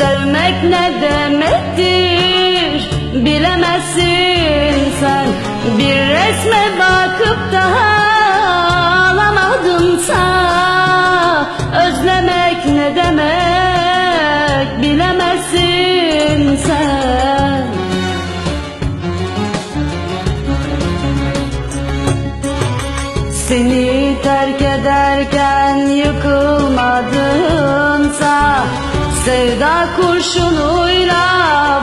Sevmek ne demektir? Bilemezsin sen. Bir resme bakıp kurşunuyla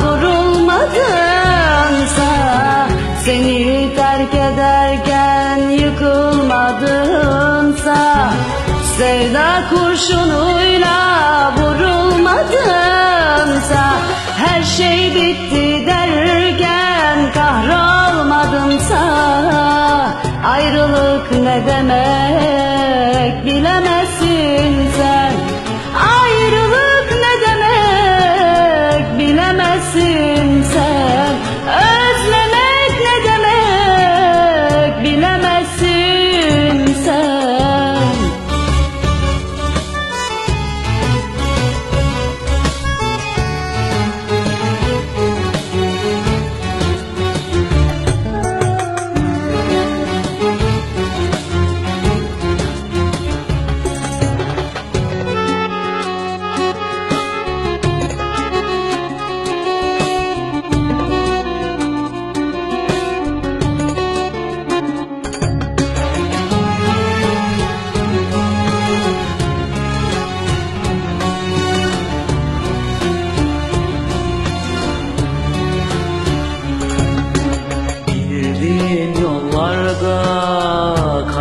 vurulmadınsa Seni terk ederken yıkılmadınsa Sevda kurşunuyla vurulmadınsa Her şey bitti derken kahrolmadınsa Ayrılık ne demek bilemezsin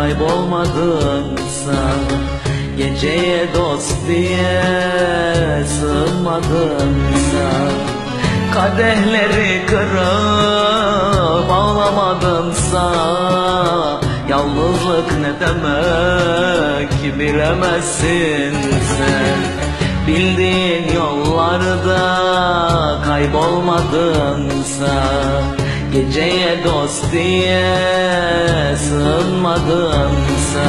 kaybolmadınsa Geceye dost diye sığınmadınsa Kadehleri kırıp ağlamadınsa Yalnızlık ne demek bilemezsin sen. Bildiğin yollarda kaybolmadınsa Geceye dost diye sığınmadınsa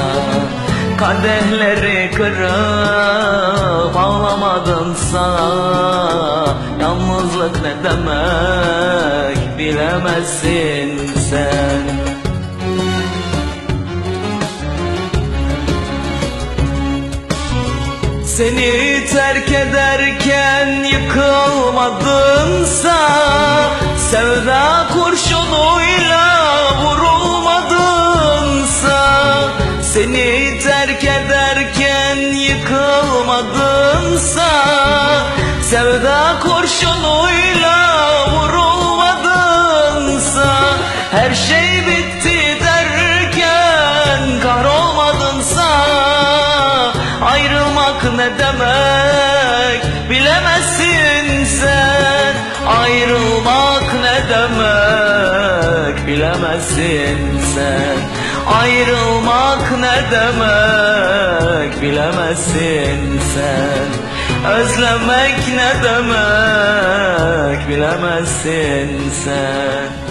Kadehleri kırıp ağlamadınsa Yalnızlık ne demek bilemezsin sen. Seni terk ederken Seni terk ederken yıkılmadınsa Sevda kurşunuyla vurulmadınsa Her şey bitti derken kahrolmadınsa Ayrılmak ne demek bilemezsin sen. Ayrılmak ne demek bilemezsin sen Ayrılmak ne demek bilemezsin sen. Özlemek ne demek bilemezsin sen